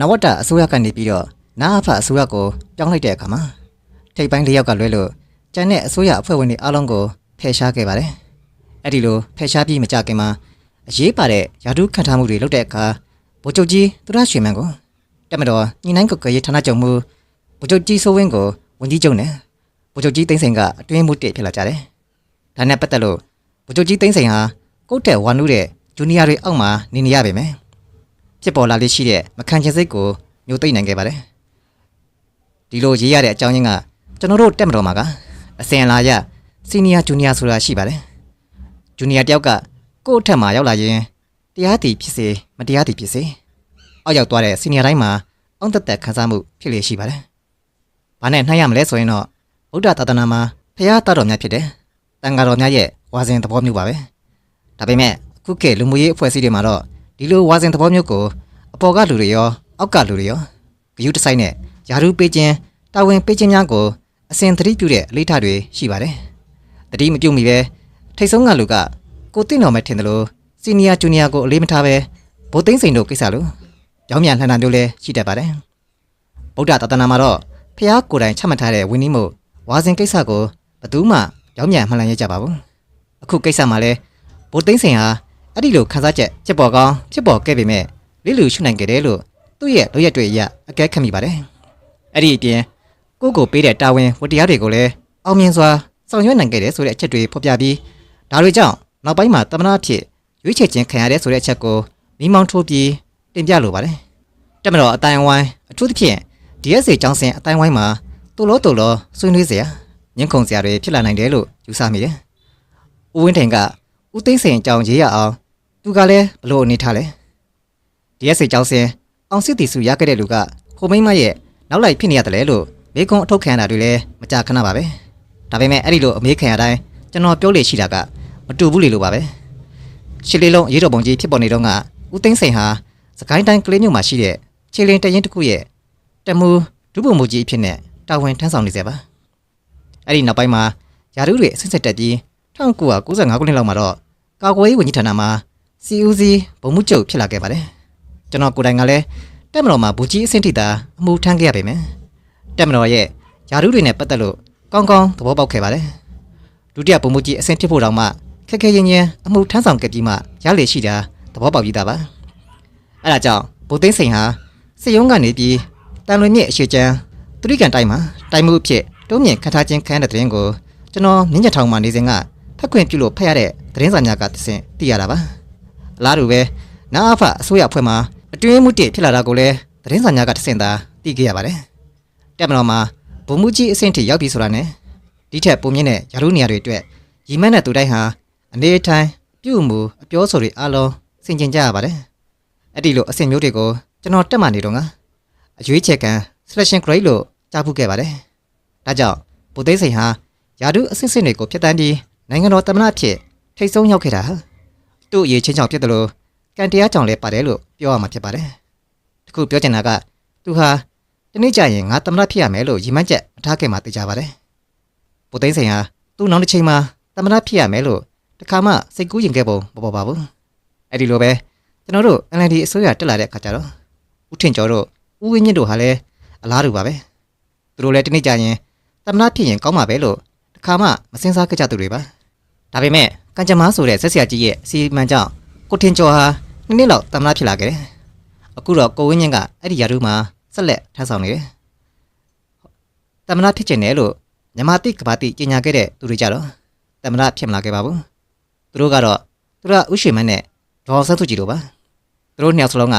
နဝတ္တအစိုးရကနေပြီးတော့နာအဖအစိုးရကိုပြောင်းလိုက်တဲ့အခါမှာထိပ်ပိုင်းလေးယောက်ကလွဲလို့ကျန်တဲ့အစိုးရအဖွဲ့ဝင်တွေအားလုံးကိုဖယ်ရှားခဲ့ပါတယ်အဲ့ဒီလိုဖယ်ရှားပြီးမကြခင်မှာအရေးပါတဲ့ယာတုခံထားမှုတွေလုပ်တဲ့အခါဗိုလ်ချုပ်ကြီးသူရရွှေမန်းကိုတက်မတော်ညီနိုင်ကုတ်ကရေးဌာနချုပ်မှုဗိုလ်ချုပ်ကြီးစိုးဝင်းကိုဝန်ကြီးချုပ်နဲ့ဗိုလ်ချုပ်ကြီးသိန်းစိန်ကအတွင်းမှုတစ်ဖြစ်လာကြတယ်ဒါနဲ့ပတ်သက်လို့ဗိုလ်ချုပ်ကြီးသိန်းစိန်ဟာကုတ်တဲ့ဝါနုတဲ့ဂျူနီယာတွေအောက်မှာနေနေရပါမယ် ဖြစ်ပေါ်လာလေးရှိတဲ့မခံချင်စိတ်ကိုမျိုးသိမ့်နိုင်ခဲ့ပါတယ်ဒီလိုရေးရတဲ့အကြောင်းရင်းကကျွန်တော်တို့တက်မတော်မှာကအစင်လာရစီနီယာဂျူနီယာဆိုတာရှိပါတယ်ဂျူနီယာတယောက်ကကိုယ့်အထက်မှာရောက်လာရင်တရားတည်ဖြစ်စေမတရားတည်ဖြစ်စေအောက်ရောက်သွားတဲ့စီနီယာတိုင်းမှာအောင်သက်သက်ခံစားမှုဖြစ်လေရှိပါတယ်။ဘာနဲ့နှိုင်းရမလဲဆိုရင်တော့ဗုဒ္ဓသာသနာမှာဖရာတတော်များဖြစ်တယ်။တန်ဃာတော်များရဲ့ဝါစဉ်သဘောမျိုးပါပဲ။ဒါပေမဲ့အခုခေတ်လူမှုရေးအဖွဲ့အစည်းတွေမှာတော့ ဒီလိုဝါစဉ်သဘောမျိုးကိုအပေါ်ကလူတွေရောအောက်ကလူတွေရောဂယုတဆိုင်နဲ့ယာရုပေးခြင်းတာဝန်ပေးခြင်းများကိုအစဉ်သတိပြုတဲ့အလေးထားတွေရှိပါတယ်။တတိမပြုတ်မီပဲထိတ်ဆုံးကလူကကိုသိတော်မဲ့ထင်တယ်လို့စီနီယာဂျူနီယာကိုအလေးမထားပဲဗိုလ်သိန်းစိန်တို့ကိစ္စလို့ကြောင်းမြန်လှန်တာမျိုးလည်းရှိတတ်ပါတယ်။ဗုဒ္ဓသာသနာမှာတော့ဖះကိုယ်တိုင်ချမှတ်ထားတဲ့ဝိနည်းမို့ဝါစဉ်ကိစ္စကိုဘယ်သူမှကြောင်းမြန်မှန်လည်ရကြပါဘူး။အခုကိစ္စမှာလည်းဗိုလ်သိန်းစိန်ဟာ အဲ့ဒီလိုခန်းစားချက်ဖြစ်ပေါ်ကောင်းဖြစ်ပေါ်ခဲ့ပေမဲ့လိလူရှုနိုင်ခဲ့တယ်လို့သူ့ရဲ့လုပ်ရက်တွေအရအကဲခံမိပါတယ်။အဲ့ဒီအပြင်ကိုကိုပေးတဲ့တာဝန်ဝတ္တရားတွေကိုလည်းအောင်မြင်စွာဆောင်ရွက်နိုင်ခဲ့တယ်ဆိုတဲ့အချက်တွေဖော်ပြပြီးဒါတွေကြောင့်နောက်ပိုင်းမှာတမနာဖြစ်ရွေးချယ်ခြင်းခံရတဲ့ဆိုတဲ့အချက်ကိုမိမောင်းထိုးပြီးတင်ပြလိုပါတယ်။တက်မတော်အတိုင်းဝိုင်းအထူးသဖြင့် DSA ကျောင်းစင်အတိုင်းဝိုင်းမှာတူလို့တူလို့ဆွေးနွေးစရာညှင်းခုန်စရာတွေဖြစ်လာနိုင်တယ်လို့ယူဆမိတယ်။ဦးဝင်းထိန်ကဦးသိန်းစိန်အကြောင်းရေးရအောင် သူကလည်းဘလို့အနေထားလဲ။ DSA ကျောင်းစင်အောင်စစ်တီစုရခဲ့တဲ့လူကဟိုမိမရဲ့နောက်လိုက်ဖြစ်နေရတယ်လေလို့မိကုံအထုတ်ခံရတာတွေလည်းမကြခဏပါပဲ။ဒါပေမဲ့အဲ့ဒီလိုအမေးခံရတိုင်းကျွန်တော်ပြောလေရှိတာကမတူဘူးလေလို့ပါပဲ။ရှစ်လေးလုံးရေးတော်ပုံကြီးဖြစ်ပေါ်နေတော့ကဦးသိန်းစိန်ဟာစကိုင်းတိုင်းကလေးမြို့မှာရှိတဲ့ခြေလင်းတရင်တစ်ခုရဲ့တမူဒုဗိုလ်မှူးကြီးအဖြစ်နဲ့တာဝန်ထမ်းဆောင်နေစေပါအဲ့ဒီနောက်ပိုင်းမှာယာရုတွေအစစ်စစ်တက်ပြီး1995ခုနှစ်လောက်မှာတော့ကာကွယ်ရေးဝန်ကြီးဌာနမှာ စီဦးစီးဗိုလ်မှူးချုပ်ဖြစ်လာခဲ့ပါတယ်ကျွန်တော်ကိုယ်တိုင်ကလည်းတက်မတော်မှာဘူကြီးအဆင့်ထိတာအမှုထမ်းခဲ့ရပါမယ်တက်မတော်ရဲ့ယာရုတွေနဲ့ပတ်သက်လို့ကောင်းကောင်းသဘောပေါက်ခဲ့ပါတယ်ဒုတိယဗိုလ်မှူးကြီးအဆင့်ဖြစ်ဖို့တောင်မှခက်ခဲရင်ရင်အမှုထမ်းဆောင်ခဲ့ပြီးမှရလေရှိတာသဘောပေါက်ပြီးသားပါအဲ့ဒါကြောင့်ဗိုလ်သိန်းစိန်ဟာစစ်ရုံးကနေပြီးတန်လွင်မြစ်အရှိချမ်းသူရိကန်တိုင်းမှာတိုင်မှုအဖြစ်တုံးမြင့်ခတ်ထားခြင်းခံရတဲ့တဲ့ရင်ကိုကျွန်တော်မြင်းညက်ထောင်မှာနေစဉ်ကဖက်ခွင့်ပြုလို့ဖတ်ရတဲ့သတင်းစာများကသင်သိရတာပါ အလားတူပဲနာအဖအစိုးရအဖွဲ့မှာအတွင်းမှုတစ်ဖြစ်လာတာကိုလည်းသတင်းစာများကသင်သာသိခဲ့ရပါတယ်တက်မတော်မှာဗိုလ်မှူးကြီးအဆင့်ထိရောက်ပြီဆိုတာနဲ့ဒီထက်ပုံမြင့်တဲ့ရာထူးနေရာတွေအတွက်ရီမန်းတဲ့သူတိုင်းဟာအနေအထိုင်ပြုမှုအပြောဆိုတွေအားလုံးဆင်ခြင်ကြရပါတယ်အဲ့ဒီလိုအဆင့်မျိုးတွေကိုကျွန်တော်တက်မှနေတော့ကအရွေးချယ်ခံ selection grade လို့ကြားဖူးခဲ့ပါတယ်။ဒါကြောင့်ဗိုလ်သိန်းစိန်ဟာယာဒုအဆင့်ဆင့်တွေကိုဖျက်တမ်းပြီးနိုင်ငံတော်သမ္မတဖြစ်ထိတ်ဆုံးရောက်ခဲ့တာဟာ သူ့အရေးချင်းကြောင့်ဖြစ်တယ်လို့ကန်တရားကြောင့်လည်းပါတယ်လို့ပြောရမှာဖြစ်ပါတယ်။တခုပြောချင်တာကသူဟာတနေ့ကျရင်ငါသမ္မတဖြစ်ရမယ်လို့ရည်မှန်းချက်မထားခဲ့မှသိကြပါတယ်။ဗိုလ်သိန်းစိန်ဟာသူ့နောက်တစ်ချိန်မှာသမ္မတဖြစ်ရမယ်လို့တခါမှစိတ်ကူးရင်ခဲ့ပုံမပေါ်ပါဘူး။အဲ့ဒီလိုပဲကျွန်တော်တို့ NLD အစိုးရတက်လာတဲ့အခါကျတော့ဦးထင်ကျော်တို့ဦးဝင်းမြင့်တို့ဟာလည်းအလားတူပါပဲသူတို့လည်းတနေ့ကြရင်သမ္မတဖြစ်ရင်ကောင်းမှာပဲလို့တခါမှမစင်စားကြကြသူတွေပါ ဒါပေမဲ့ကံကြမ္မာဆိုတဲ့ဆက်ဆရာကြီးရဲ့အစီအမံကြောင့်ကိုထင်ကျော်ဟာနှစ်နှစ်လောက်သမ္မတဖြစ်လာခဲ့တယ်အခုတော့ကိုဝင်းမြင့်ကအဲ့ဒီရာထူးမှာဆက်လက်ထမ်းဆောင်နေတယ်သမ္မတဖြစ်ကျင်တယ်လို့မြမတိကဘာတိကြီးညာခဲ့တဲ့သူတွေကြတော့သမ္မတဖြစ်မလာခဲ့ပါဘူးသူတို့ကတော့သူတို့ကဥရှိမန်းနဲ့ဒေါ်ဆန်းစုကြည်တို့ပါသူတို့နှစ်ယောက်စလုံးက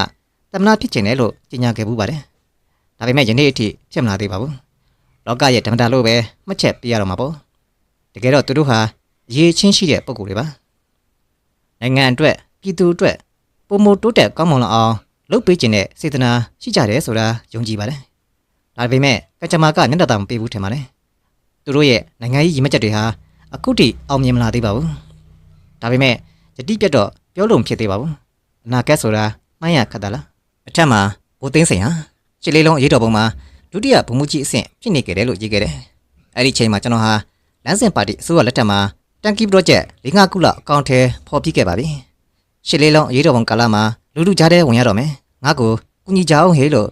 သမ္မတဖြစ်ကျင်တယ်လို့ကြီးညာခဲ့ဘူးပါတယ်ဒါပေမဲ့ယနေ့အထိဖြစ်မလာသေးပါဘူးလောကရဲ့ဓမ္မတာလို့ပဲမှတ်ချက်ပြရတော့မှာပေါ့တကယ်တော့သူတို့ဟာအ ရေးချင်းရှိတဲ့ပုံကိုယ်တွေပါနိုင်ငံအတွက်ပြည်သူအတွက်ပုံမတိုးတက်ကောင်းမွန်လာအောင်လုပ်ပေးခြင်းနဲ့စေတနာရှိကြတယ်ဆိုတာယုံကြည်ပါတယ်ဒါပေမဲ့ကကြမ္မာကမျက်နှာသာမပေးဘူးထင်ပါတယ်သူတို့ရဲ့နိုင်ငံရေးရည်မှတ်ချက်တွေဟာအခုထိအောင်မြင်မလာသေးပါဘူးဒါပေမဲ့ယတိပြတ်တော့ပြောလို့မဖြစ်သေးပါဘူးအနာဂတ်ဆိုတာမှန်းရခတ်တာလားအထက်မှာဘိုးသိန်းစိန်ဟာရှစ်လေးလုံးအရေးတော်ပုံမှာဒုတိယဗိုလ်မှူးကြီးအဆင့်ဖြစ်နေကြတယ်လို့ရေးခဲ့တယ်။အဲ့ဒီချိန်မှာကျွန်တော်ဟာလမ်းစဉ်ပါတီအစိုးရလက်ထက်မှာ တန်ကီပရိုဂျက်၄၅ခုလောက်အကောင့်ထဲဖော်ပြခဲ့ပါပြီ။ရှစ်လေးလုံးအရေးတော်ပုံကာလမှာလူလူကြားထဲဝင်ရတော့မယ်။ငါ့ကိုကူညီကြအောင်ဟေးလို့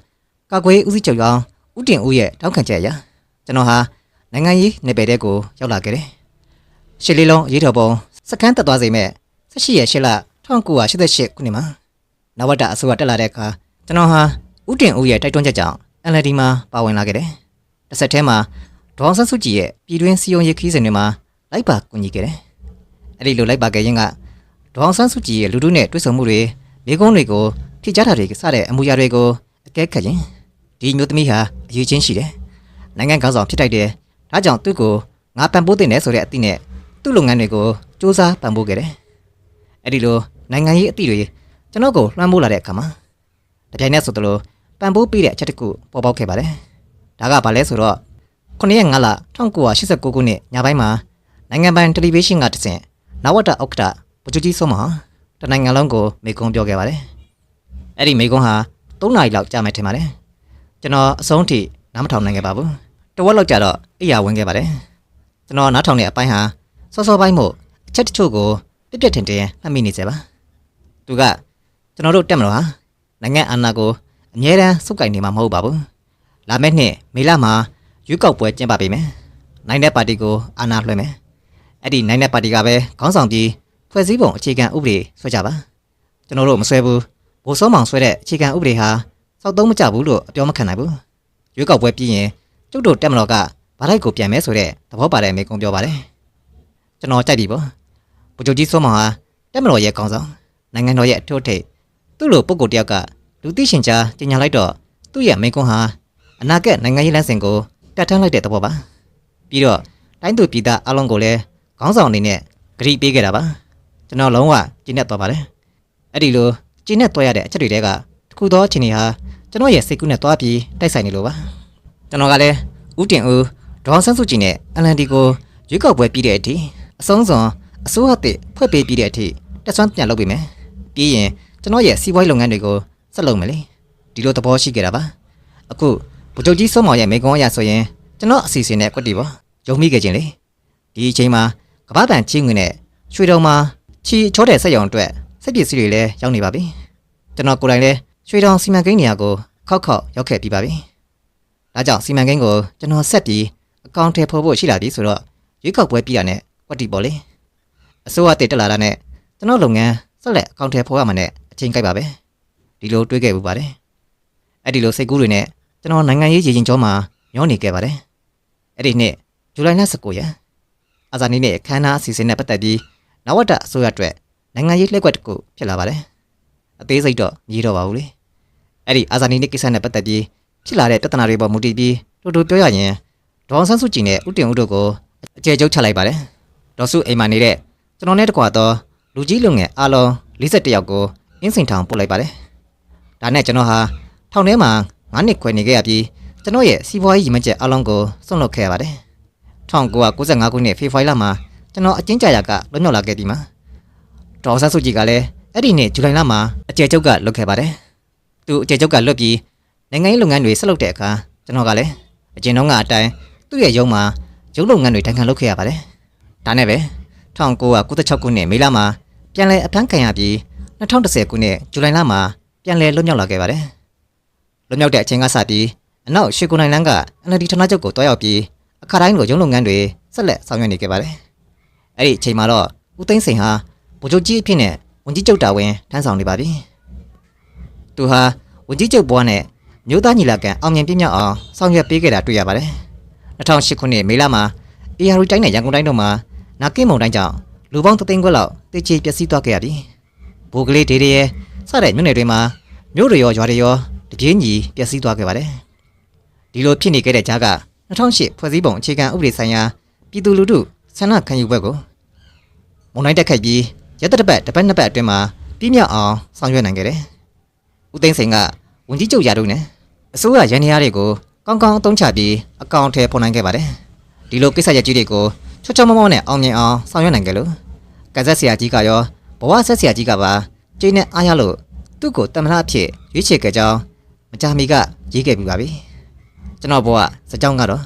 ကာကွယ်ရေးဦးစီးချုပ်ရောင်ဦးတင်ဦးရဲ့တောင်းခံချက်အရကျွန်တော်ဟာနိုင်ငံရေးနယ်ပယ်တဲ့ကိုရောက်လာခဲ့တယ်ရှစ်လေးလုံးအရေးတော်ပုံစကန်းတက်သွားစေမဲ့18ရက်8လ1988ခုနှစ်မှာနဝတ္တအစိုးရတက်လာတဲ့အခါကျွန်တော်ဟာဦးတင်ဦးရဲ့တိုက်တွန်းချက်ကြောင့် NLD မှာပါဝင်လာခဲ့တယ်တစ်ဆက်တည်းမှာဒေါအောင်ဆန်းစုကြည်ရဲ့ပြည်တွင်းစီယုံရေးခီးစဉ်တွေမှာ လိုက်ပါကူညီခဲ့တယ်အဲ့ဒီလိုလိုက်ပါခဲ့ရင်ကဒေါအောင်ဆန်းစုကြည်ရဲ့လူထုနဲ့တွေ့ဆုံမှုတွေမိကုန်းတွေကိုထိကြတာတွေစတဲ့အမှုရာတွေကိုအကဲခတ်ရင်ဒီမျိုးသမီးဟာအရေးချင်းရှိတယ်နိုင်ငံကောင်းဆောင်ဖြစ်တိုက်တယ်ဒါကြောင့်သူ့ကိုငါပံ့ပိုးတင်တယ်ဆိုတဲ့အသည့်နဲ့သူ့လုပ်ငန်းတွေကိုစ조사ပံ့ပိုးခဲ့တယ်အဲ့ဒီလိုနိုင်ငံရေးအသည့်တွေကျွန်တော်ကိုလွှမ်းမိုးလာတဲ့အခါမှာတပြိုင်နက်ဆိုသလိုပံ့ပိုးပေးတဲ့အချက်တစ်ခုပေါ်ပေါက်ခဲ့ပါတယ်ဒါကဘာလဲဆိုတော့9ရက်5လ1989ခုနှစ်ညပိုင်းမှာ နိုင်ငံပိုင်တယ်လီဗေးရှင်းကတဆင့်နဝတ္တဥက္ကဋ္ဌဗိုလ်ချုပ်ကြီးစိုးမဟာတနိုင်ငံလုံးကိုမေကွန်းပြောခဲ့ပါတယ်အဲ့ဒီမေကွန်းဟာ3နာရီလောက်ကြာမယ်ထင်ပါတယ်ကျွန်တော်အဆုံးထိနားမထောင်နိုင်ခဲ့ပါဘူးတဝက်လောက်ကြာတော့အိယာဝင်ခဲ့ပါတယ်ကျွန်တော်နားထောင်တဲ့အပိုင်းဟာစောစောပိုင်းမို့အချက်တချို့ကိုပြက်ပြက်ထင်ထင်မှတ်မိနေစေပါသူကကျွန်တော်တို့တက်မလို့ဟာနိုင်ငံအာဏာကိုအမြဲတမ်းစုပ်ကိုင်နေမှာမဟုတ်ပါဘူးလာမယ့်နှစ်မေလမှာရွေးကောက်ပွဲကျင်းပပေးမယ်နိုင်တဲ့ပါတီကိုအာဏာလွှဲမယ် အဲ့ဒီနိုင်တဲ့ပါတီကပဲခေါင်းဆောင်ပြီးဖွဲ့စည်းပုံအခြေခံဥပဒေဆွဲကြပါကျွန်တော်တို့မဆွဲဘူးဘိုးစောမောင်ဆွဲတဲ့အခြေခံဥပဒေဟာစောက်သုံးမကြဘူးလို့အပြောမခံနိုင်ဘူးရွေးကောက်ပွဲပြီးရင်ကျုပ်တို့တက်မလို့ကဗလိုက်ကိုပြန်မဲဆိုတဲ့သဘောပါတဲ့မေကုံပြောပါတယ်ကျွန်တော်ကြိုက်ပြီပေါ့ဗိုလ်ချုပ်ကြီးစောမောင်ဟာတက်မလို့ရဲ့ခေါင်းဆောင်နိုင်ငံတော်ရဲ့အထွတ်ထိပ်သူ့လိုပုံကိုယ်တယောက်ကလူသိရှင်ကြားကြီးညာလိုက်တော့သူ့ရဲ့မေကုံဟာအနာဂတ်နိုင်ငံရေးလမ်းစဉ်ကိုတက်ထမ်းလိုက်တဲ့သဘောပါပြီးတော့တိုင်းသူပြည်သားအလုံးကိုလည်း ခေါင်းဆောင်အနေနဲ့ဂရိပေးခဲ့တာပါကျွန်တော်လုံးဝကျဉ်းနဲ့သွားပါတယ်အဲ့ဒီလိုကျဉ်းနဲ့သွားရတဲ့အချက်တွေတဲကတစ်ခုသောအချိန်တွေဟာကျွန်တော်ရဲ့စိတ်ကူးနဲ့သွားပြီးတိုက်ဆိုင်နေလို့ပါကျွန်တော်ကလည်းဦးတင်ဦးဒေါအောင်ဆန်းစုကြည်နဲ့ LND ကိုရွေးကောက်ပွဲပြီးတဲ့အထိအဆုံးစွန်အစိုးရအသစ်ဖွဲ့ပေးပြီးတဲ့အထိတက်ဆွမ်းပြန်လုပ်ပေးမယ်ပြီးရင်ကျွန်တော်ရဲ့စီးပွားရေးလုပ်ငန်းတွေကိုဆက်လုပ်မယ်လေဒီလိုသဘောရှိခဲ့တာပါအခုဗိုလ်ချုပ်ကြီးစောမောင်ရဲ့မိကုံးအရဆိုရင်ကျွန်တော်အစီအစဉ်နဲ့ကွက်တီပါယုံမိခဲ့ခြင်းလေဒီအချိန်မှာ ကမ္ဘာ့တန်ချင်းငွေနဲ့ရွှေတုံမှာချီချောတဲ့ဆက်ရောင်အတွက်စက်ပစ္စည်းတွေလည်းရောက်နေပါပြီကျွန်တော်ကိုယ်တိုင်လည်းရွှေတုံစီမံကိန်းနေရာကိုခောက်ခောက်ရောက်ခဲ့ပြီးပါပြီဒါကြောင့်စီမံကိန်းကိုကျွန်တော်ဆက်ပြီးအကောင့်ထဲဖော်ဖို့ရှိလာပြီဆိုတော့ရွေးကောက်ပွဲပြရတဲ့ကွက်တီပေါ့လေအစိုးရတည်တက်လာတာနဲ့ကျွန်တော်လုပ်ငန်းဆက်လက်အကောင့်ထဲဖော်ရမှာနဲ့အချိန်ကြိုက်ပါပဲဒီလိုတွေးခဲ့ဘူးပါတယ်အဲ့ဒီလိုစိတ်ကူးတွေနဲ့ကျွန်တော်နိုင်ငံရေးရည်ရင်ကျော်မှာညောနေခဲ့ပါတယ်အဲ့ဒီနှစ်ဇူလိုင်လ19ရက် အာဇာနည်နဲ့ခမ်းနားအစီအစဉ်နဲ့ပတ်သက်ပြီးနဝတ္တအစိုးရအတွက်နိုင်ငံရေးလက်ကွက်တစ်ခုဖြစ်လာပါတယ်အသေးစိတ်တော့မြည်တော့ပါဘူးလေအဲ့ဒီအာဇာနည်နဲ့ကိစ္စနဲ့ပတ်သက်ပြီးဖြစ်လာတဲ့ပြဿနာတွေပေါ်မူတည်ပြီးတို့တို့ပြောရရင်ဒေါအောင်ဆန်းစုကြည်နဲ့ဦးတင်ဦးတို့ကိုအကျယ်ကျုပ်ချလိုက်ပါတယ်ဒေါ်စုအိမ်မှာနေတဲ့ကျွန်တော်နဲ့တကွာတော့လူကြီးလူငယ်အားလုံး41ယောက်ကိုအင်းစိန်ထောင်ပို့လိုက်ပါတယ်ဒါနဲ့ကျွန်တော်ဟာထောင်ထဲမှာ9နှစ်ခွဲနေခဲ့ရပြီးကျွန်တော်ရဲ့စီးပွားရေးရည်မှန်းချက်အလုံးကိုစွန့်လွတ်ခဲ့ရပါတယ် 1995ခုနှစ်ဖေဖော်ဝါရီလမှာကျွန်တော်အကျဉ်းချရာကလွတ်မြောက်လာခဲ့ပြီးမှာဒေါ်ဆန်းစုကြည်ကလည်းအဲ့ဒီနှစ်ဇူလိုင်လမှာအကျယ်ကျုပ်ကလွတ်ခဲ့ပါတယ်သူအကျယ်ကျုပ်ကလွတ်ပြီးနိုင်ငံရေးလုပ်ငန်းတွေဆက်လုပ်တဲ့အခါကျွန်တော်ကလည်းအကျဉ်းတော့ကအတိုင်းသူ့ရဲ့ရုံးမှာရုံးလုပ်ငန်းတွေတိုင်ခံလုပ်ခဲ့ရပါတယ်ဒါနဲ့ပဲ1996ခုနှစ်မေလမှာပြန်လည်အဖမ်းခံရပြီး2010ခုနှစ်ဇူလိုင်လမှာပြန်လည်လွတ်မြောက်လာခဲ့ပါတယ်လွတ်မြောက်တဲ့အချိန်ကစပြီးအနောက်ရှေကုနိုင်လန်းက NLD ဌာနချုပ်ကိုတွားရောက်ပြီး အခါတိုင်းလိုရုံးလုပ်ငန်းတွေဆက်လက်ဆောင်ရွက်နေခဲ့ပါတယ်။အဲ့ဒီအချိန်မှာတော့ဦးသိန်းစိန်ဟာဗိုလ်ချုပ်ကြီးအဖြစ်နဲ့ဝန်ကြီးချုပ်တာဝန်ထမ်းဆောင်နေပါပြီ။သူဟာဝန်ကြီးချုပ်ဘွားနဲ့မြို့သားညီလာခံအောင်မြင်ပြည့်မြောက်အောင်ဆောင်ရွက်ပေးခဲ့တာတွေ့ရပါတယ်။2008ခုနှစ်မေလမှာ AR တိုင်းနဲ့ရန်ကုန်တိုင်းတို့မှာနာကင်းမုံတိုင်းကြောင့်လူပေါင်း3သိန်းခွဲလောက်တေချေပျက်စီးသွားခဲ့ရပြီ။ဘိုးကလေးဒေဒေရဲစတဲ့မြို့နယ်တွေမှာမြို့တွေရောရွာတွေရောတပြေးညီပျက်စီးသွားခဲ့ပါတယ်။ဒီလိုဖြစ်နေခဲ့တဲ့ကြားက 2008ဖွဲ့စည်းပုံအခြေခံဥပဒေဆိုင်ရာပြည်သူလူထုဆန္ဒခံယူပွဲကိုမုံတိုင်းတက်ခိုက်ပြီးရက်သက်တစ်ပတ်တစ်ပတ်နှစ်ပတ်အတွင်းမှာပြည့်မြောက်အောင်ဆောင်ရွက်နိုင်ခဲ့တယ်။ဦးသိန်းစိန်ကဝန်ကြီးချုပ်ရာထူးနဲ့အစိုးရရန်နေရတွေကိုကောင်းကောင်းအသုံးချပြီးအကောင့်ထဲပေါ်နိုင်ခဲ့ပါတယ်။ဒီလိုကိစ္စရပ်ကြီးတွေကိုချောချောမောမောနဲ့အောင်မြင်အောင်ဆောင်ရွက်နိုင်ခဲ့လို့ကဇက်ဆရာကြီးကရောဘဝဆက်ဆရာကြီးကပါကျင်းနဲ့အားရလို့သူ့ကိုတမနာအဖြစ်ရွေးချယ်ခဲ့ကြောင်းမကြာမီကရေးခဲ့ပြီးပါပြီ။ ကျွန်တော်ဘဝစကြောင်းကတော့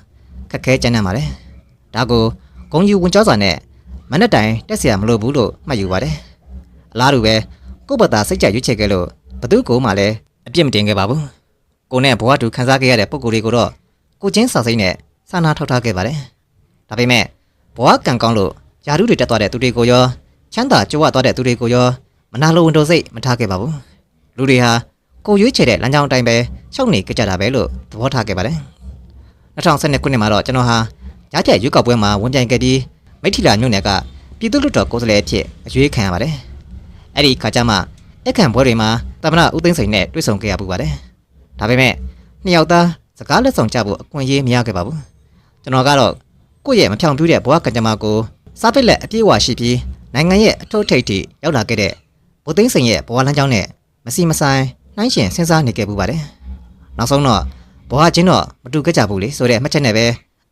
ခက်ခဲကြမ်းတမ်းပါတယ်။ဒါကိုဂုံယူဝင်ကြောစွာနဲ့မနဲ့တိုင်တက်เสียမလို့ဘူးလို့မှတ်ယူပါတယ်။အလားတူပဲကိုယ့်ဘက်သာစိတ်ကြရွေးချယ်ခဲ့လို့ဘသူ့ကိုမှလည်းအပြ ပြစ်မတင်ခဲ့ပါဘူးကိုနဲ့ဘဝတူခံစားခဲ့ရတဲ့ပုံကိုယ်တွေကိုတော့ကိုချင်းစာစိမ့်နဲ့စာနာထောက်ထားခဲ့ပါတယ်ဒါပေမဲ့ဘဝကံကောင်းလို့ယာရုတွေတက်သွားတဲ့သူတွေကိုရောချမ်းသာကြွားသွားတဲ့သူတွေကိုရောမနာလိုဝန်တိုစိတ်မထားခဲ့ပါဘူးလူတွေဟာ ကိုရွေးချယ်တဲ့လမ်းကြောင်းအတိုင်းပဲရှောက်နေကြကြတာပဲလို့သဘောထားခဲ့ပါတယ်2012ခုနှစ်မှာတော့ကျွန်တော်ဟာကြားချက်ရွေးကောက်ပွဲမှာဝင်ပြိုင်ခဲ့ပြီးမိထီလာမြို့နယ်ကပြည်သူ့လွှတ်တော်ကိုယ်စားလှယ်အဖြစ်အရွေးခံရပါတယ်အဲ့ဒီခါကျမှအခန့်ပွဲတွေမှာသမ္မတဦးသိန်းစိန်နဲ့တွေ့ဆုံခဲ့ရပူပါတယ်ဒါပေမဲ့နှစ်ယောက်သားစကားလက်ဆောင်ကြဖို့အခွင့်အရေးမရခဲ့ပါဘူးကျွန်တော်ကတော့ကိုယ့်ရဲ့မဖြောင်ပြူးတဲ့ဘဝကံကြမ္မာကိုစားပစ်လက်အပြည့်အဝရှိပြီးနိုင်ငံရဲ့အထုပ်ထိပ်ထိရောက်လာခဲ့တဲ့ဗိုလ်သိန်းစိန်ရဲ့ဘဝလမ်းကြောင်းနဲ့မစီမဆိုင် နှိုင်းရှင်စဉ်းစားနေခဲ့ပူပါတယ်နောက်ဆုံးတော့ဘဝချင်းတော့မတူကြကြဘူးလေဆိုတဲ့အမှတ်ချက်နဲ့ပဲ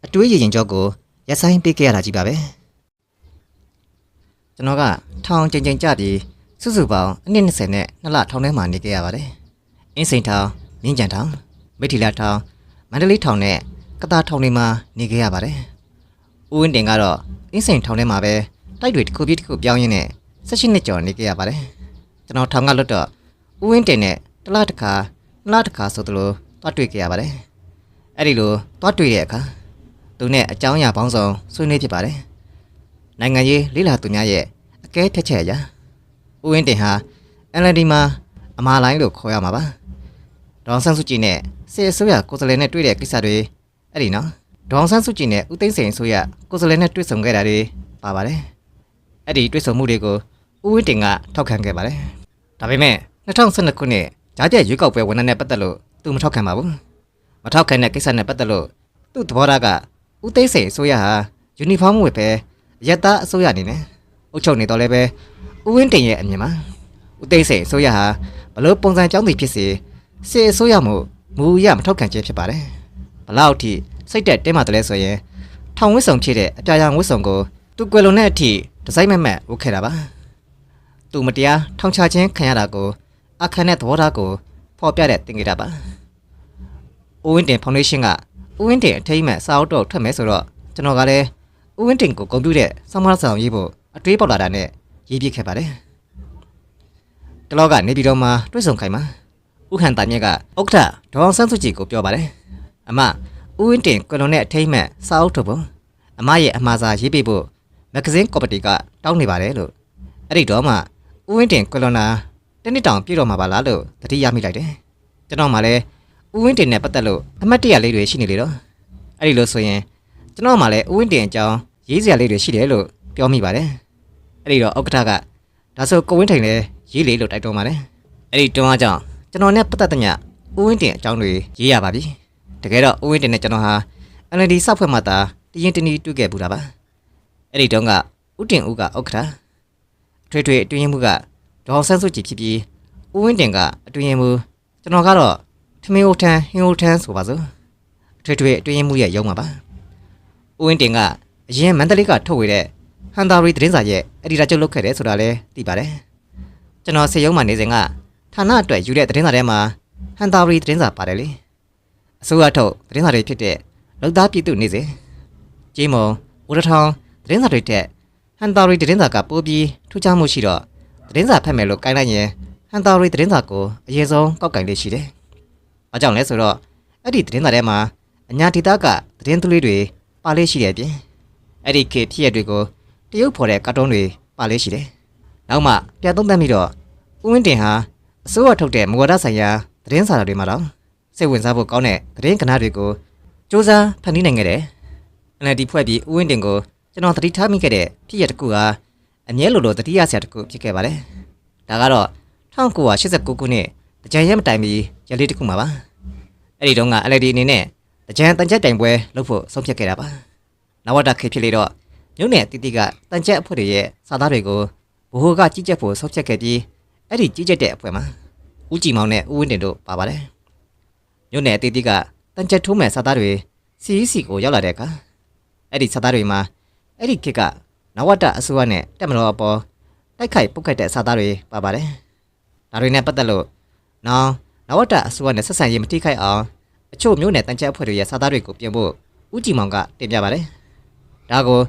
အတွေးရည်ရင်ကြောကိုရက်ဆိုင်ပေးခဲ့ရတာကြီးပါပဲကျွန်တော်ကထောင်ကျင်ကျင်ကြပြီးစုစုပေါင်းအနည်း20နဲ့နှစ်လထောင်ထဲမှာနေခဲ့ရပါတယ်အင်းစိန်ထောင်မြင်းကြံထောင်မိထီလာထောင်မန္တလေးထောင်နဲ့ကတာထောင်တွေမှာနေခဲ့ရပါတယ်ဦးဝင်းတင်ကတော့အင်းစိန်ထောင်ထဲမှာပဲတိုက်တွေတစ်ခုပြီးတစ်ခုပြောင်းရင်းနဲ့16နှစ်ကျော်နေခဲ့ရပါတယ်ကျွန်တော်ထောင်ကလွတ်တော့ဦးဝင်းတင်နဲ့ တစ်လားတစ်ခါနှစ်လားတစ်ခါဆိုသလိုတွားတွေ့ခဲ့ရပါတယ်အဲ့ဒီလိုတွားတွေ့တဲ့အခါသူနဲ့အကြောင်းအရာပေါင်းစုံဆွေးနွေးဖြစ်ပါတယ်နိုင်ငံရေးလေးလာသူများရဲ့အကဲထက်ချက်အရာဦးဝင်းတင်ဟာ LND မှာအမာလိုင်းလို့ခေါ်ရမှာပါဒေါအောင်ဆန်းစုကြည်နဲ့စေအစိုးရကိုယ်စားလှယ်နဲ့တွေ့တဲ့ကိစ္စတွေအဲ့ဒီနော်ဒေါအောင်ဆန်းစုကြည်နဲ့ဦးသိန်းစိန်အစိုးရကိုယ်စားလှယ်နဲ့တွေ့ဆုံခဲ့တာတွေပါပါတယ်အဲ့ဒီတွေ့ဆုံမှုတွေကိုဦးဝင်းတင်ကထောက်ခံခဲ့ပါတယ်ဒါပေမဲ့2012ခုနှစ် ဂျားကျက်ရွေးကောက်ပွဲဝန်ထမ်းနဲ့ပတ်သက်လို့သူမထောက်ခံပါဘူးမထောက်ခံတဲ့ကိစ္စနဲ့ပတ်သက်လို့သူ့သဘောထားကဦးသိန်းစိန်အစိုးရဟာယူနီဖောင်းဝတ်ပဲအရက်သားအစိုးရအနေနဲ့အုပ်ချုပ်နေတော့လည်းပဲဦးဝင်းတင်ရဲ့အမြင်မှာဦးသိန်းစိန်အစိုးရဟာဘလို့ပုံစံကြောင်းတည်ဖြစ်စေစေအစိုးရမှုမူရမထောက်ခံခြင်းဖြစ်ပါတယ်ဘလောက်ထိစိတ်တက်တင်းမာတယ်လဲဆိုရင်ထောင်ဝစ်ဆောင်ဖြစ်တဲ့အပြာရောင်ဝစ်ဆောင်ကိုသူကွယ်လွန်တဲ့အထိဒီဇိုင်းမက်မက်ဝတ်ခဲ့တာပါသူမတရားထောင်ချခြင်းခံရတာကို အခမ်းနဲ့သဘောထားကိုဖော်ပြတဲ့တင်ကြတာပါဦးဝင်းတင်ဖောင်ဒေးရှင်းကဦးဝင်းတင်အထိမ့်မဲ့စာအုပ်တော့ထွက်မယ်ဆိုတော့ကျွန်တော်ကလည်းဦးဝင်းတင်ကိုဂုဏ်ပြုတဲ့ဆောင်းမဆောင်ရေးဖို့အတွေးပေါက်လာတာနဲ့ရေးပြခဲ့ပါတယ်တလောကနေပြည်တော်မှာတွေ့ဆုံခိုင်မှာဥဟန်တာမြက်ကဥက္ကဋ္ဌဒေါအောင်ဆန်းစုကြည်ကိုပြောပါတယ်အမဦးဝင်းတင်ကွယ်လွန်တဲ့အထိမ့်မဲ့စာအုပ်ထုတ်ဖို့အမရဲ့အမှားစာရေးပြဖို့မဂ္ဂဇင်းကော်ပတီကတောင်းနေပါတယ်လို့အဲ့ဒီတော့မှဦးဝင်းတင်ကွယ်လွန်တာ တနစ်တောင်ပြည့်တော့မှာပါလားလို့တတိယမိလိုက်တယ်ကျွန်တော်မှလည်းဦးဝင်းတင်နဲ့ပတ်သက်လို့အမှတ်တရလေးတွေရှိနေလေတော့အဲ့ဒီလို့ဆိုရင်ကျွန်တော်မှလည်းဦးဝင်းတင်အကြောင်းရေးစရာလေးတွေရှိတယ်လို့ပြောမိပါတယ်အဲ့ဒီတော့ဥက္ကဋ္ဌကဒါဆိုကိုဝင်းထိုင်လည်းရေးလေလို့တိုက်တွန်းပါတယ်အဲ့ဒီတွန်းအားကြောင့်ကျွန်တော်နဲ့ပတ်သက်တဲ့ညဦးဝင်းတင်အကြောင်းတွေရေးရပါပြီတကယ်တော့ဦးဝင်းတင်နဲ့ကျွန်တော်ဟာ NLD စောက်ဖွဲ့မှသာတရင်တနည်းတွေ့ခဲ့ဘူးတာပါအဲ့ဒီတုန်းကဦးတင်ဦးကဥက္ကဋ္ဌထွေထွေအတွင်းရင်မှုက ဒေါအောင်ဆန်းစုကြည်ဖြစ်ပြီးဦးဝင်းတင်ကအတွင်းရင်မှုကျွန်တော်ကတော့ထမင်းဦးထန်းဟင်းဦးထန်းဆိုပါစို့ထွေထွေအတွင်းရင်မှုရဲ့ရုံးမှာပါဦးဝင်းတင်ကအရင်မန္တလေးကထုတ်ဝေတဲ့ဟန်တာရီသတင်းစာရဲ့အဒီတာချုပ်လုပ်ခဲ့တယ်ဆိုတာလည်းသိပါတယ်ကျွန်တော်စေရုံးမှာနေစဉ်ကဌာနအတွက်ယူတဲ့သတင်းစာထဲမှာဟန်တာရီသတင်းစာပါတယ်လေအစိုးရထုတ်သတင်းစာတွေဖြစ်တဲ့လောက်သားပြည်သူနေစဉ်ကြေးမုံဝရထောင်သတင်းစာတွေထက်ဟန်တာရီသတင်းစာကပိုပြီးထူးခြားမှုရှိတော့ သတင်းစာဖတ်မယ်လို့ကိုင်းလိုက်ရင်ဟန်တာရီသတင်းစာကိုအရင်ဆုံးကောက်ကင်လေးရှိတယ်။အကြောင်းလဲဆိုတော့အဲ့ဒီသတင်းစာထဲမှာအညာဒေတာကသတင်းသွေးတွေပါလေးရှိတဲ့အပြင်အဲ့ဒီခေတ်ဖြစ်ရတွေကိုတရုတ်ဖော်တဲ့ကာတွန်းတွေပါလေးရှိတယ်။နောက်မှပြတ်သုံးသပ်ပြီးတော့ဦးဝင်းတင်ဟာအစိုးရထုတ်တဲ့မူဝါဒဆိုင်ရာသတင်းစာတွေမှာတော့စိတ်ဝင်စားဖို့ကောင်းတဲ့သတင်းကဏ္ဍတွေကိုစ조사ဖန်တီးနိုင်ခဲ့တယ်။ NLD ဖွဲ့ပြီးဦးဝင်းတင်ကိုကျွန်တော်သတိထားမိခဲ့တဲ့ဖြစ်ရတစ်ခုဟာ အမြဲလိုလိုသတိရစရာတစ်ခုဖြစ်ခဲ့ပါတယ်။ဒါကတော့1989ခုနှစ်တကြံရဲမတိုင်မီရလေးတစ်ခုမှာပါ။အဲ့ဒီတုန်းက LD အနေနဲ့တကြံတန်ချက်တိုင်ပွဲလုပ်ဖို့ဆုံးဖြတ်ခဲ့တာပါ။နဝတခေတ်ဖြစ်လေတော့မြို့နယ်တီတီကတန်ချက်အဖွဲ့တွေရဲ့စာသားတွေကိုဘိုဟိုကကြီးကြပ်ဖို့ဆုံးဖြတ်ခဲ့ပြီးအဲ့ဒီကြီးကြပ်တဲ့အဖွဲ့မှာဦးကြည်မောင်နဲ့ဦးဝင်းတင်တို့ပါပါတယ်။မြို့နယ်တီတီကတန်ချက်ထိုးမဲ့စာသားတွေ CEC ကိုရောက်လာတဲ့အခါအဲ့ဒီစာသားတွေမှာအဲ့ဒီခေတ်က နဝတအစိုးရနဲ့တက်မတော်အပေါ်တိုက်ခိုက်ပုတ်ခတ်တဲ့စာသားတွေပါပါတယ်။ဒါတွေနဲ့ပတ်သက်လို့နောင်နဝတအစိုးရနဲ့ဆက်ဆံရေးမထိခိုက်အောင်အချို့မျိုးနဲ့တန်ချက်အဖွဲ့တွေရဲ့စာသားတွေကိုပြင်ဖို့ဦးကြည်မောင်ကတင်ပြပါတယ်။ဒါကို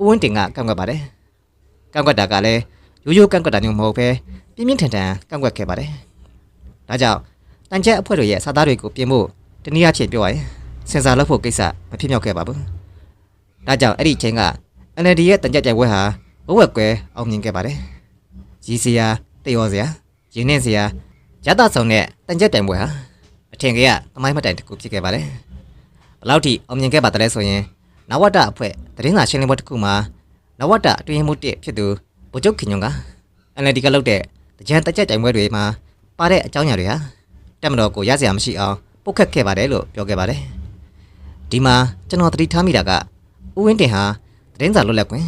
ဦးဝင်းတင်ကကန့်ကွက်ပါတယ်။ကန့်ကွက်တာကလည်းရိုးရိုးကန့်ကွက်တာမျိုးမဟုတ်ဘဲပြင်းပြင်းထန်ထန်ကန့်ကွက်ခဲ့ပါတယ်။ဒါကြောင့်တန်ချက်အဖွဲ့တို့ရဲ့စာသားတွေကိုပြင်ဖို့တနည်းအားဖြင့်ပြောရရင်စင်စာလုပ်ဖို့ကိစ္စမဖြစ်မြောက်ခဲ့ပါဘူး။ဒါကြောင့်အဲ့ဒီချိန်က NLD ရဲ့တန်ချက်ပြိုင်ပွဲဟာဝက်ဝက်ကွဲအောင်မြင်ခဲ့ပါတယ်။ရီစရာတေရောစရာရင်းနှင်းစရာရတဆောင်တဲ့တန်ချက်ပြိုင်ပွဲဟာအထင်ကြီးကသမိုင်းမှတ်တိုင်တစ်ခုဖြစ်ခဲ့ပါတယ်။ဘယ်လောက်ထိအောင်မြင်ခဲ့ပါသလဲဆိုရင်နဝတအဖွဲ့သတင်းစာရှင်းလင်းပွဲတစ်ခုမှာနဝတအတွင်းမှုတစ်ဖြစ်သူဗိုလ်ချုပ်ခင်ညုံက NLD ကလုပ်တဲ့တကြံတက်ကြတိုင်ပွဲတွေမှာပါတဲ့အကြောင်းအရာတွေဟာတက်မတော်ကိုရစရာမရှိအောင်ပုတ်ခတ်ခဲ့ပါတယ်လို့ပြောခဲ့ပါတယ်။ဒီမှာကျွန်တော်သတိထားမိတာကဦးဝင်းတင်ဟာသ တင်းစာလွတ်လပ်ခွင့်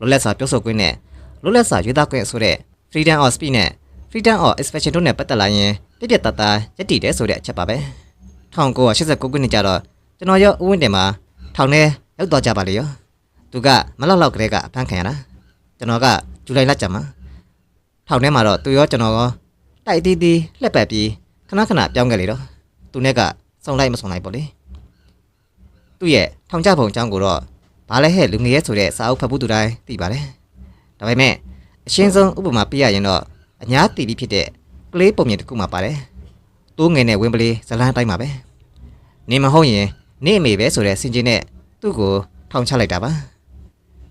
လွတ်လပ်စွာပြောဆိုခွင့်နဲ့လွတ်လပ်စွာရေးသားခွင့်ဆိုတဲ့ freedom of speech နဲ့ freedom of expression တို့နဲ့ပတ်သက်လာရင်ပြည့်ပြည့်တတ်တာရည်တည်တယ်ဆိုတဲ့အချက်ပါပဲ။1989ခုနှစ်ကျတော့ကျွန်တော်ရောဦးဝင်းတင်မှာထောင်ထဲရောက်သွားကြပါလေရော။သူကမလောက်လောက်ကလေးကအဖမ်းခံရတာ။ကျွန်တော်ကဇူလိုင်လကျမှထောင်ထဲမှာတော့သူရောကျွန်တော်ရောတိုက်တီးတီးလှက်ပတ်ပြီးခဏခဏပြောင်းခဲ့လေတော့သူနဲ့ကစုံလိုက်မစုံလိုက်ပေါ့လေသူ့ရဲ့ထောင်ကြပုံအကြောင်းကိုတော့ ဘာလဲဟဲ့လူငယ်ရဲ့ဆိုတဲ့စာအုပ်ဖတ်ဖို့သူတိုင်းသိပါတယ်ဒါပေမဲ့အရှင်းဆုံးဥပမာပြရရင်တော့အညာတီးပြီးဖြစ်တဲ့ကလေးပုံမြင်တစ်ခုမှပါတယ်တိုးငယ်နဲ့ဝင်းပလေးဇလန်းတိုင်းပါပဲနေမဟုတ်ရင်နေအမေပဲဆိုတဲ့စင်ကျင်နဲ့သူ့ကိုထောင်ချလိုက်တာပါ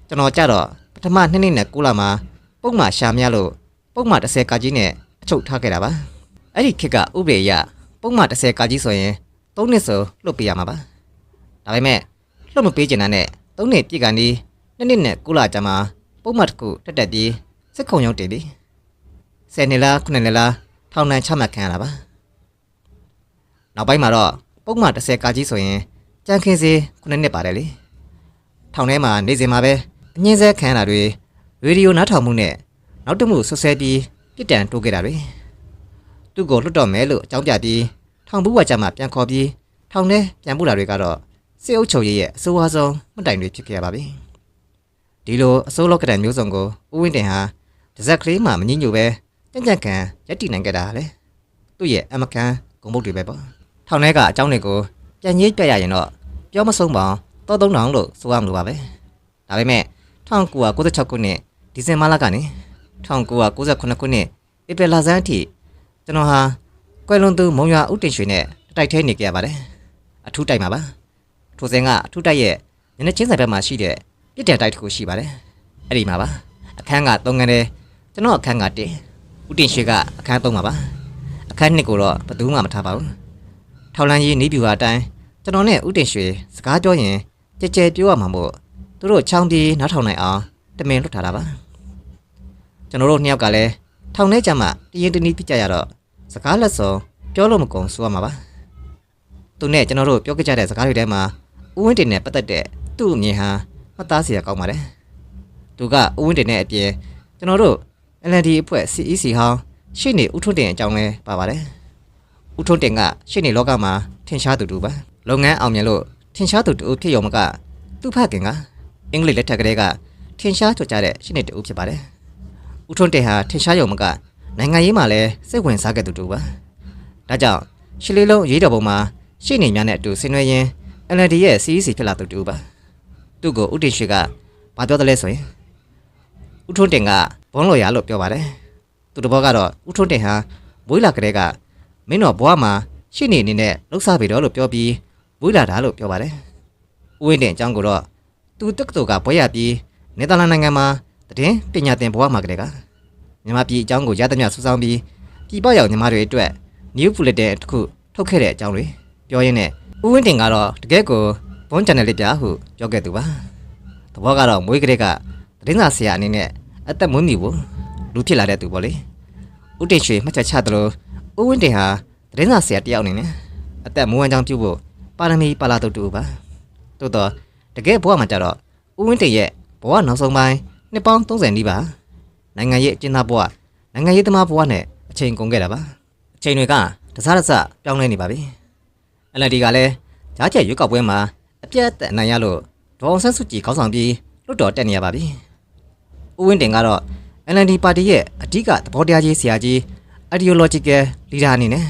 ကျွန်တော်ကြတော့ပထမနှစ်နှစ်နဲ့9လမှာပုံမှရှာမြလို့ပုံမှန်30ကကြီးနဲ့အချုပ်ထားခဲ့တာပါအဲ့ဒီခေတ်ကဥပဒေအရပုံမှန်30ကကြီးဆိုရင်3နှစ်ဆိုလွတ်ပေးရမှာပါဒါပေမဲ့လွတ်မပေးချင်တဲ့နဲ့ 3နှစ်ပြည့်ကန်ဒီ2နှစ်နဲ့9လကြာမှာပုံမှန်တစ်ခုတက်တက်ပြီးစစ်ခုံရုံးတင်ပြီ10နှစ်လား9နှစ်လားထောင်ဒဏ်ချမှတ်ခံရတာပါနောက်ပိုင်းမှာတော့ပုံမှန်30ကကြီးဆိုရင်ကြံခင်းစေ9နှစ်ပါတယ်လေထောင်ထဲမှာနေစဉ်မှာပဲအငင်းစဲခံရတာတွေရေဒီယိုနားထောင်မှုနဲ့နောက်တမှုဆွဆဲပြီးပြစ်ဒဏ်တိုးခဲ့တာတွေသူ့ကိုလွတ်တော့မယ်လို့အကြောင်းပြပြီးထောင်ဘူးဝါကြမှာပြန်ခေါ်ပြီးထောင်ထဲပြန်ပို့တာတွေကတော့ စစ်အုပ်ချုပ်ရေးရဲ့အဆိုးဝါးဆုံးမှတ်တိုင်တွေဖြစ်ခဲ့ရပါပြီဒီလိုအစိုးလောက်ကတံမျိုးစုံကိုဦးဝင်းတင်ဟာတစ်စက်ကလေးမှမငြင်းညိုပဲကြံ့ကြံ့ခံရက်တည်နိုင်ခဲ့တာလေသူ့ရဲ့အမကန်ဂုံဘုတ်တွေပဲပေါ့ထောင်ထဲကအကြောင်းတွေကိုပြန်ကြီးပြရရင်တော့ပြောမဆုံးပါတော့သုံးတောင်လို့ဆိုရမလို့ပါပဲဒါပေမဲ့1996ခုနှစ်ဒီဇင်ဘာလကနေ1998ခုနှစ်ဧပြီလဆန်းအထိကျွန်တော်ဟာကွယ်လွန်သူမုံရွာဦးတင်ရွှေနဲ့တိုက်ထဲနေကြရပါတယ်အထူးတိုက်မှာပါ ထိုစဉ်ကအထူးတိုက်ရဲ့ညနေချင်းဆိုင်ဘက်မှာရှိတဲ့ပြစ်တဲ့တိုက်တစ်ခုရှိပါတယ်အဲ့ဒီမှာပါအခန်းက3ခန်းတယ်ကျွန်တော်အခန်းက1ဦးတင်ရွှေကအခန်း3မှာပါအခန်း2ကိုတော့ဘယ်သူမှမထားပါဘူးထောက်လန်းကြီးနေပြူဟာအတိုင်းကျွန်တော်နဲ့ဦးတင်ရွှေစကားပြောရင်ကြဲကြဲပြောရမှာမို့သူတို့ချောင်းတီးနားထောင်နိုင်အောင်တမင်လွတ်ထားတာပါကျွန်တော်တို့နှစ်ယောက်ကလည်းထောင်ထဲကြမှာတရင်တနည်းပြကြရတော့စကားလက်စုံပြောလို့မကုန်ဆိုရမှာပါသူနဲ့ကျွန်တော်တို့ပြောကြတဲ့စကားတွေထဲမှာ ဦးဝင်းတင်နဲ့ပတ်သက်တဲ့သူ့အမြင်ဟာမှတ်သားစရာကောင်းပါတယ်သူကဦးဝင်းတင်နဲ့အပြင်ကျွန်တော်တို့ LND အဖွဲ့ CEC ဟောင်းရှေ့နေဦးထွန်းတင်အကြောင်းလဲပါပါတယ်ဦးထွန်းတင်ကရှေ့နေလောကမှာထင်ရှားသူတူပါလုပ်ငန်းအောင်မြင်လို့ထင်ရှားသူတူဖြစ်ရုံမကသူ့ဖခင်ကအင်္ဂလိပ်လက်ထက်ကလေးကထင်ရှားကြကြတဲ့ရှေ့နေတူဖြစ်ပါတယ်ဦးထွန်းတင်ဟာထင်ရှားရုံမကနိုင်ငံရေးမှာလည်းစိတ်ဝင်စားခဲ့သူတူပါဒါကြောင့်ရှစ်လေးလုံးရေးတော်ပုံမှာရှေ့နေများနဲ့အတူဆင်နွှဲရင်း NLD ရဲ့ CEC ဖြစ်လာသူတူပါသူ့ကိုဦးတင်ရွှေကဘာပြောတယ်လဲဆိုရင်ဦးထွန်းတင်ကဘုန်းတော်ရလို့ပြောပါတယ်သူတဘောကတော့ဦးထွန်းတင်ဟာမွေးလာကလေးကမင်းတော်ဘွားမှာရှေ့နေအနေနဲ့လှုပ်ရှားပြီတော့လို့ပြောပြီးမွေးလာတာလို့ပြောပါတယ်ဦးဝင်းတင်အကြောင်းကိုတော့သူတက္ကသိုလ်ကဘွဲရပြီးနယ်သာလန်နိုင်ငံမှာတည်င်းပညာသင်ဘွားမှာကလေးကမြန်မာပြည်အကြောင်းကိုရသမျှစူးစောင်းပြီးပြည်ပရောက်ညီမတွေအတွက် New Bulletin တစ်ခုထုတ်ခဲ့တဲ့အကြောင်းတွေပြောရင်းနဲ့ ဦးဝင်းတင်ကတော့တကယ့်ကိုဘွန်းချန်နယ်လေးပြဟုပြောခဲ့သူပါသဘောကတော့မွေးကလေးကသတင်းစာဆရာအနေနဲ့အသက်မွေးမိဘူးလူဖြစ်လာတဲ့သူပေါ့လေဦးတင်ရွှေမှတ်ချက်ချသလိုဦးဝင်းတင်ဟာသတင်းစာဆရာတယောက်အနေနဲ့အသက်မွေးဝမ်းကြောင်းပြုဖို့ပါရမီပါလာသူတူပါတိုးတော့တကယ်ဘဝမှာကြတော့ဦးဝင်းတင်ရဲ့ဘဝနောက်ဆုံးပိုင်းနှစ်ပေါင်း30နီးပါနိုင်ငံရေးအကျဉ်းသားဘဝနိုင်ငံရေးသမားဘဝနဲ့အချိန်ကုန်ခဲ့တာပါအချိန်တွေကတစားတစပြောင်းလဲနေပါပြီ LND ကလည်းကြားချက်ရွေးကောက်ပွဲမှာအပြတ်အသက်အနိုင်ရလို့ဒေါအောင်ဆန်းစုကြည်ခေါင်းဆောင်ပြီးလွတ်တော်တက်နေရပါပြီဦးဝင်းတင်ကတော့ LND ပါတီရဲ့အဓိကသဘောတရားကြီးဆရာကြီး ideological leader အနေနဲ့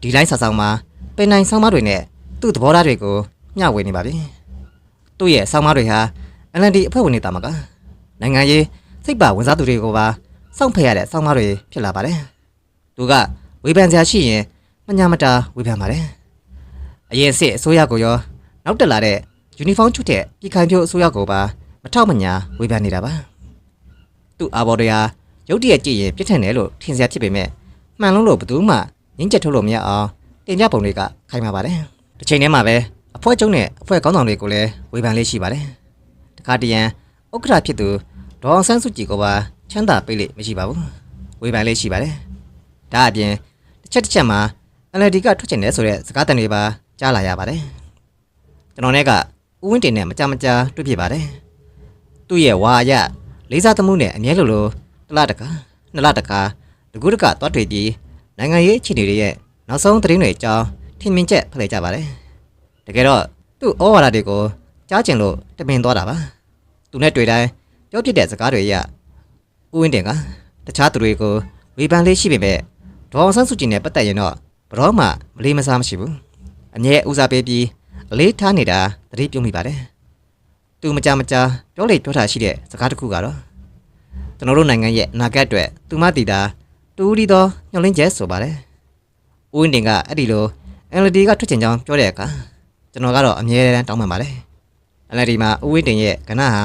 ဒီလိုင်းဆာဆောင်မှာပင်နိုင်ဆောင်းမတွေနဲ့သူ့သဘောထားတွေကိုမျှဝေနေပါပြီသူ့ရဲ့ဆောင်းမတွေဟာ LND အဖွဲ့ဝင်နေတာမှာကနိုင်ငံရေးစိတ်ပါဝင်စားသူတွေကိုပါစောင့်ဖက်ရတဲ့ဆောင်းမတွေဖြစ်လာပါတယ်။သူကဝေဖန်စရာရှိရင်မညာမတာဝေဖန်ပါတယ် အရင်စစ်အစိုးရကိုရောနောက်တက်လာတဲ့ယူနီဖောင်းချွတ်တဲ့ပြည်ခိုင်ဖြိုးအစိုးရကိုပါမထောက်မညာဝေဖန်နေတာပါသူ့အာဘော်တွေဟာရုတ်တရက်ကြည့်ရင်ပြစ်ထန်တယ်လို့ထင်စရာဖြစ်ပေမဲ့မှန်လုံးလို့ဘယ်သူမှငင်းချက်ထုတ်လို့မရအောင်တင်ပြပုံတွေကခိုင်မာပါတယ်တစ်ချိန်တည်းမှာပဲအဖွဲ့ကျုံနဲ့အဖွဲ့ကောင်းဆောင်တွေကိုလည်းဝေဖန်လေးရှိပါတယ်တခါတရံဥက္ကဋ္ဌဖြစ်သူဒေါအောင်ဆန်းစုကြည်ကပါချမ်းသာပေးလိမ့်မရှိပါဘူးဝေဖန်လေးရှိပါတယ်ဒါအပြင်တစ်ချက်တစ်ချက်မှာ NLD ကထွက်ချင်တယ်ဆိုတဲ့စကားတန်တွေပါ ကြားလာရပါတယ်ကျွန်တော်နဲ့ကဦးဝင်းတင်နဲ့မကြမကြာတွေ့ဖြစ်ပါတယ်သူ့ရဲ့ဝါရလေးစားသမှုနဲ့အမြဲလိုလိုတစ်လတကာနှစ်လတကာတကူးတကသွားတွေ့ပြီးနိုင်ငံရေးအခြေအနေတွေရဲ့နောက်ဆုံးသတင်းတွေအကြောင်းထင်မြင်ချက်ဖလှယ်ကြပါတယ်တကယ်တော့သူ့ဩဝါဒတွေကိုကြားကျင်လို့တပင်သွားတာပါသူနဲ့တွေ့တိုင်းပြောပြတဲ့စကားတွေရဦးဝင်းတင်ကတခြားသူတွေကိုဝေဖန်လေးရှိပေမဲ့ဒေါအောင်ဆန်းစုကြည်နဲ့ပတ်သက်ရင်တော့ဘရောမှမလေးမစားမရှိဘူး အမြဲဦးစားပေးပြီးအလေးထားနေတာသတိပြုမိပါတယ်သူမကြမကြာပြောလေပြောတာရှိတဲ့စကားတစ်ခုကတော့ကျွန်တော်တို့နိုင်ငံရဲ့အနာဂတ်အတွက်သူမတည်တာတူရီသောညှော်လင်းချက်ဆိုပါတယ်ဦးဝင်းတင်ကအဲ့ဒီလို NLD ကထွက်ချင်ကြောင်းပြောတဲ့အခါကျွန်တော်ကတော့အမြဲတမ်းတောင်းပန်ပါတယ် NLD မှာဦးဝင်းတင်ရဲ့ကဏ္ဍဟာ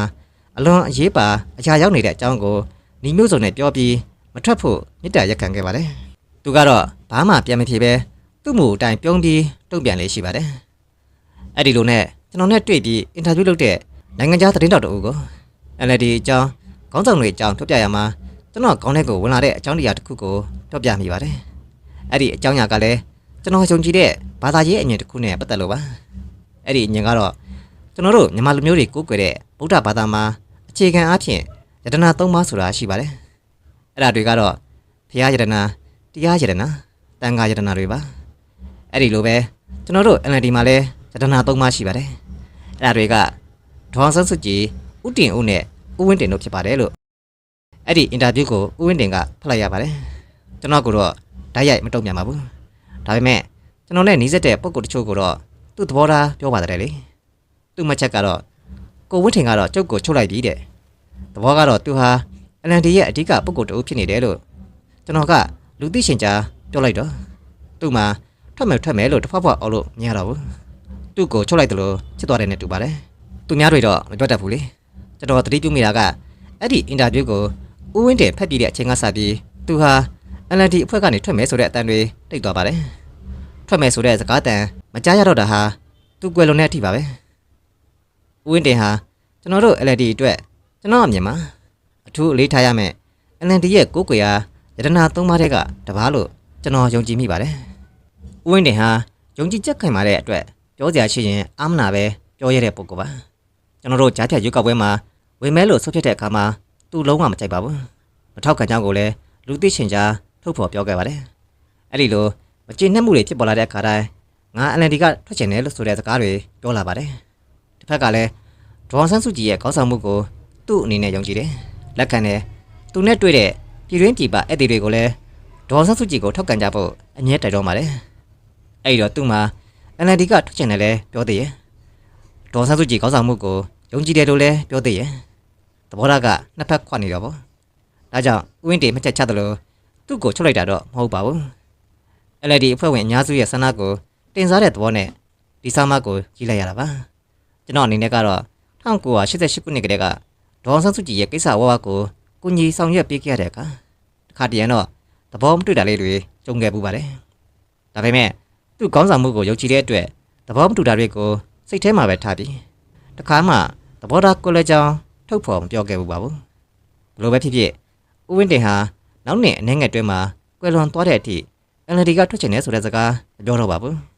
အလွန်အရေးပါအရာရောက်နေတဲ့အကြောင်းကိုညီမျိုးစုံနဲ့ပြောပြီးမထွက်ဖို့မေတ္တာရက်ခံခဲ့ပါတယ်သူကတော့ဘာမှပြန်မဖြေပဲ သူ့မူအတိုင်းပြုံးပြီးတုံ့ပြန်လေးရှိပါတယ်အဲ့ဒီလိုနဲ့ကျွန်တော်နဲ့တွေ့ပြီးအင်တာဗျူးလုပ်တဲ့နိုင်ငံခြားသတင်းတောက်တအုပ်ကို NLD အကြောင်းခေါင်းဆောင်တွေအကြောင်းပြောပြရမှာကျွန်တော်ခေါင်းထဲကိုဝင်လာတဲ့အကြောင်းတရားတစ်ခုကိုပြောပြမိပါတယ်အဲ့ဒီအကြောင်းအရာကလည်းကျွန်တော်ယုံကြည်တဲ့ဘာသာရေးအမြင်တစ်ခုနဲ့ပတ်သက်လို့ပါအဲ့ဒီအမြင်ကတော့ကျွန်တော်တို့မြန်မာလူမျိုးတွေကိုးကွယ်တဲ့ဗုဒ္ဓဘာသာမှာအခြေခံအားဖြင့်ယတနာ၃ပါးဆိုတာရှိပါတယ်။အဲ့ဒါတွေကတော့ဘုရားယတနာတရားယတနာတန်ခါယတနာတွေပါ။ အဲ့ဒီလိုပဲကျွန်တော်တို့ NLD မှာလည်းယတနာ၃ပါးရှိပါတယ်။အဲ့ဒါတွေကဒေါအောင်ဆန်းစုကြည်ဥတင်ဦးနဲ့ဦးဝင်းတင်တို့ဖြစ်ပါတယ်လို့အဲ့ဒီအင်တာဗျူးကိုဦးဝင်းတင်ကဖတ်လိုက်ရပါတယ်။ကျွန်တော်ကတော့ဓာတ်ရိုက်မတုံ့ပြန်ပါဘူး။ဒါပေမဲ့ကျွန်တော်နဲ့နှီးစက်တဲ့ပုံကိုယ်တချို့ကတော့သူ့သဘောထားပြောပါတယ်လေ။သူ့မှတ်ချက်ကတော့ကိုဝင်းထင်ကတော့ကျုပ်ကိုချုပ်လိုက်ပြီတဲ့သဘောကတော့သူဟာအလန်ဒီရဲ့အဓိကပုဂ္ဂိုလ်တဦးဖြစ်နေတယ်လို့ကျွန်တော်ကလူသိရှင်ကြားပြောလိုက်တော့သူ့မှာ ထွက်မယ်ထွက်မယ်လို့တစ်ဖက်ဖက်အောင်လို့မရတော့ဘူးသူ့ကိုချုပ်လိုက်တယ်လို့ချစ်သွားတယ်နဲ့တူပါတယ်သူများတွေတော့မပြောတတ်ဘူးလေကျွန်တော်သတိပြုမိတာကအဲ့ဒီအင်တာဗျူးကိုဦးဝင်းတင်ဖတ်ပြတဲ့အချိန်ကစပြီးသူဟာအလန်ဒီအဖွဲ့ကနေထွက်မယ်ဆိုတဲ့အတန်တွေတိတ်သွားပါတယ်ထွက်မယ်ဆိုတဲ့စကားတန်မကြားရတော့တာဟာသူ့ကွယ်လွန်တဲ့အထိပါပဲဦးဝင်းတင်ဟာကျွန်တော်တို့ LED အတွက်ကျွန်တော်အမြင်မှာအထူးအလေးထားရမယ် LND ရဲ့ကိုးကွယ်ရာယတနာသုံးပါးတဲ့ကတပားလို့ကျွန်တော်ယုံကြည်မိပါတယ်။ ဦးဝင်းတင်ဟာယုံကြည်ချက်ခိုင်မာတဲ့အတွက်ပြောစရာရှိရင်အာမနာပဲပြောရတဲ့ပုဂ္ဂိုလ်ပါ။ကျွန်တော်တို့ကြားဖြတ်ရွေးကောက်ပွဲမှာဝင်မဲလို့ဆွတ်ဖြစ်တဲ့အခါမှာသူလုံးဝမကြိုက်ပါဘူး။မထောက်ခံကြောင်းကိုလည်းလူသိရှင်ကြားထုတ်ဖော်ပြောခဲ့ပါတယ်။အဲ့ဒီလိုမကျေနပ်မှုတွေဖြစ်ပေါ်လာတဲ့အခါတိုင်းငါ LND ကထွက်ချင်တယ်လို့ဆိုတဲ့စကားတွေပြောလာပါတယ်။တစ်ဖက်ကလည်းဒေါအောင်ဆန်းစုကြည်ရဲ့ကောင်းဆောင်မှုကိုသူ့အနေနဲ့ယုံကြည်တယ်။လက်ခံတယ်။သူနဲ့တွေ့တဲ့ပြည်တွင်းပြည်ပဧည့်သည်တွေကိုလည်းဒေါအောင်ဆန်းစုကြည်ကိုထောက်ခံကြဖို့အမြဲတိုက်တော်ပါတယ်။ အဲ့ဒီတော့သူ့မှာ NLD ကထွက်ချင်တယ်လဲပြောသေးရဲ့။ဒေါအောင်ဆန်းစုကြည်ကောင်းဆောင်မှုကိုယုံကြည်တယ်လို့လည်းပြောသေးရဲ့။သဘောထားကနှစ်ဖက်ခွနေတော့ဗော။ဒါကြောင့်ဥဝင်းတေမချက်ချတယ်လို့သူ့ကိုချုပ်လိုက်တာတော့မဟုတ်ပါဘူး။ NLD အဖွဲ့ဝင်အများစုရဲ့ဆန္ဒကိုတင်စားတဲ့သဘောနဲ့ဒီစာမကိုကြီးလိုက်ရတာပါ။ကျွန်တော်အနေနဲ့ကတော့1988ခုနှစ်ကတည်းကဒေါအောင်ဆန်းစုကြည်ရဲ့ကိစ္စဝါဝါကိုကုညီဆောင်ရွက်ပေးခဲ့ရတဲ့အခါတစ်ခါတရံတော့သဘောမတွေ့တာလေးတွေကြုံခဲ့ပူပါတယ်။ဒါပေမဲ့ သူ့ခေါင်းဆောင်မှုကိုယုံကြည်တဲ့အတွက်သဘောမတူတာတွေကိုစိတ်ထဲမှာပဲထားပြီးတခါမှသဘောထားကိုလည်းကြောင်းထုတ်ဖော်မပြောခဲ့ဘူးပါဘူး။ဘလို့ပဲဖြစ်ဖြစ်ဦးဝင်းတင်ဟာနောက်နှစ်အနေငယ်တွဲမှာကွယ်လွန်သွားတဲ့အထိ NLD ကထွက်ချင်တယ်ဆိုတဲ့စကားမပြောတော့ပါဘူး။